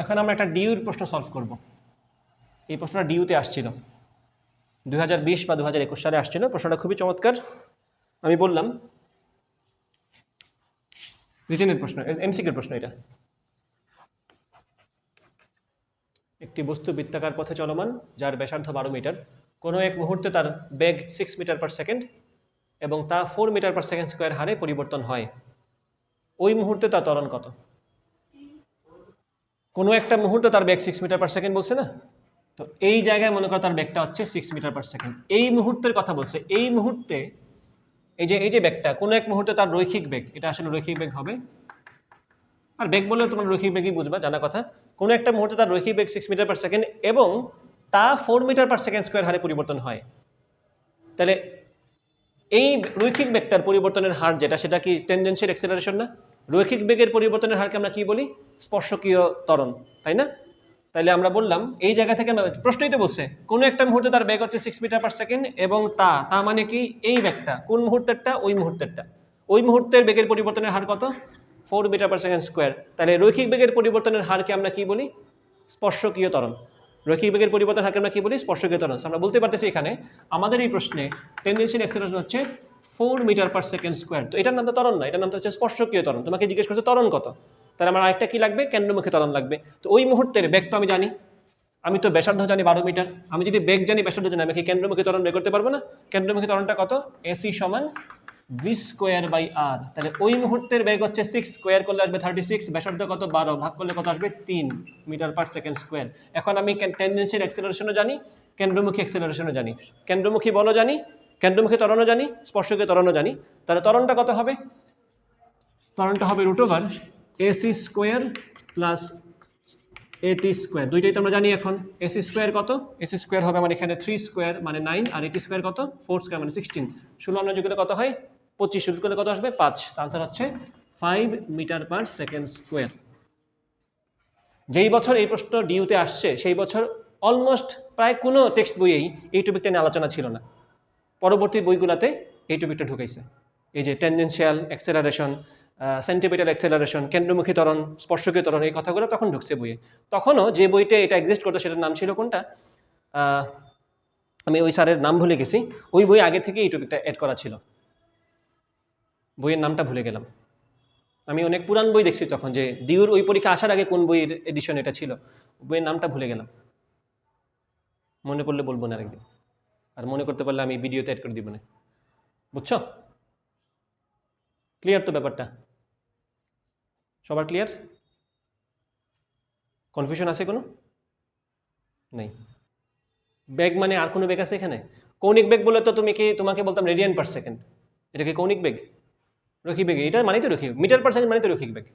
এখন আমরা একটা ডিউর প্রশ্ন সলভ করব। এই প্রশ্নটা ডিউতে আসছিল। দু হাজার বিশ বা দু হাজার একুশ সালে আসছিল। প্রশ্নটা খুবই চমৎকার। আমি বললাম, রিটেনের প্রশ্ন এমসিকের প্রশ্ন এটা। একটি বস্তু বৃত্তাকার পথে চলমান, যার ব্যাসার্ধ বারো মিটার। কোনো এক মুহূর্তে তার বেগ সিক্স মিটার পার সেকেন্ড এবং তা four metre per second square হারে পরিবর্তন হয়। ওই মুহূর্তে তার ত্বরণ কত? কোনো একটা মুহূর্তে তার বেগ সিক্স মিটার পার সেকেন্ড বলছে না? তো এই জায়গায় মনে করো তার বেগটা হচ্ছে সিক্স মিটার পার সেকেন্ড এই মুহূর্তের কথা বলছে। এই মুহূর্তে এই যে এই যে বেগটা, কোনো এক মুহূর্তে তার রৈখিক বেগ, এটা আসলে রৈখিক বেগ হবে। আর বেগ বললে তোমরা রৈখিক বেগই বুঝবা, জানা কথা। কোনো একটা মুহূর্তে তার রৈখিক বেগ সিক্স মিটার পার সেকেন্ড এবং তা four metre per second square হারে পরিবর্তন হয়। তাহলে এই রৈখিক বেগটার পরিবর্তনের হার যেটা, সেটা কি টেন্ডেন্সিয়াল এক্সেলারেশন না? রৈখিক বেগের পরিবর্তনের হারকে আমরা কি বলি? স্পর্শকীয় ত্বরণ, তাই না? তাইলে আমরা বললাম, এই জায়গা থেকে প্রশ্নই তো বলছে, কোনো একটা মুহূর্তে তার বেগ হচ্ছে সিক্স মিটার পার সেকেন্ড এবং তা তা মানে কি এই বেগটা? কোন মুহূর্তেরটা? ওই মুহূর্তেরটা। ওই মুহূর্তের বেগের পরিবর্তনের হার কত? Four metre per second square তাহলে রৈখিক বেগের পরিবর্তনের হারকে আমরা কি বলি? স্পর্শকীয় ত্বরণ। রৈখিক বেগের পরিবর্তন হারকে আমরা কি বলি? স্পর্শকীয় ত্বরণ। আমরা বলতে পারতেছি এখানে, আমাদের এই প্রশ্নে টেন্ডেন্সিয়াল এক্সেলারেশন হচ্ছে four metre per second square তো এটার নাম তো ত্বরণ না, এটার নাম তো হচ্ছে স্পর্শকীয় ত্বরণ। তোমাকে জিজ্ঞেস করছে, ত্বরণ কত? তাহলে আমার আরেকটা কি লাগবে? কেন্দ্রমুখী ত্বরণ লাগবে। তো ওই মুহূর্তের বেগ তো আমি জানি। আমি তো ব্যাসার্ধ জানি বারো মিটার। আমি যদি বেগ জানি, ব্যাসার্ধ জানি, আমি কি কেন্দ্রমুখী ত্বরণ বের করতে পারব না? কেন্দ্রমুখী ত্বরণটা কত? এসি সমান ভি স্কোয়ার বাই আর তাহলে ওই মুহূর্তের বেগ হচ্ছে সিক্স স্কোয়ার করলে আসবে থার্টি সিক্স ব্যাসার্ধ কত? বারো। ভাগ করলে কত আসবে? তিন মিটার পার সেকেন্ড স্কোয়ার এখন আমি টেন্ডেন্সির অ্যাক্সেলারেশনও জানি, কেন্দ্রমুখী অ্যাক্সেলারেশনও জানি। কেন্দ্রমুখী বলও জানি, কেন্দ্রমুখী ত্বরণও জানি, স্পর্শকীয় ত্বরণও জানি। তাহলে ত্বরণটা কত হবে? ত্বরণটা হবে root over AC square plus AT square. দুইটাই তো আমরা জানি এখন। এসি স্কোয়ার কত? এসি স্কোয়ার হবে আমার এখানে থ্রি স্কোয়ার মানে নাইন আর এটি স্কোয়ার কত? ফোর স্কোয়ার মানে সিক্সটিন ষোলো আমরা যোগ করলে কত হয়? পঁচিশ। যোগ করলে কত আসবে? পাঁচ। আনসার হচ্ছে five metre per second square যেই বছর এই প্রশ্ন ডিউতে আসছে, সেই বছর অলমোস্ট প্রায় কোনো টেক্সট বইয়েই এই টপিকটা নিয়ে আলোচনা ছিল না। পরবর্তী বইগুলোতে এই টপিকটা ঢুকাইছে। এই যে টেন্ডেন্সিয়াল অ্যাক্সেলারেশন সেন্টিমিটার অ্যাক্সেলারেশন কেন্দ্রমুখী ত্বরণ, স্পর্শকীয় ত্বরণ এই কথাগুলো তখন ঢুকছে বইয়ে। তখনও যে বইতে এটা এক্সিস্ট করতো সেটার নাম ছিল কোনটা? আমি ওই স্যারের নাম ভুলে গেছি। ওই বই আগে থেকে এই টপিকটা অ্যাড করা ছিল। বইয়ের নামটা ভুলে গেলাম। আমি অনেক পুরান বই দেখছি তখন যে ডিউর ওই পরীক্ষা আসার আগে কোন বইয়ের এডিশন এটা ছিল। বইয়ের নামটা ভুলে গেলাম। মনে পড়লে বলব না আরেকদিন। আর মনে করতে পারলে আমি ভিডিওতে অ্যাড করে দিব না। বুঝছ? ক্লিয়ার তো ব্যাপারটা? সবার ক্লিয়ার কনফিউশন আছে কোনো? নেই। ব্যাগ মানে আর কোনো ব্যাগ আছে এখানে? কৌণিক ব্যাগ বলে তো তুমি কি তোমাকে বলতাম রেডিয়ান পার সেকেন্ড এটা কি কৌণিক ব্যাগ রৈখিক ব্যাগ এটা মানে তো রৈখিক মিটার পার সেকেন্ড মানে তো রৈখিক বেগ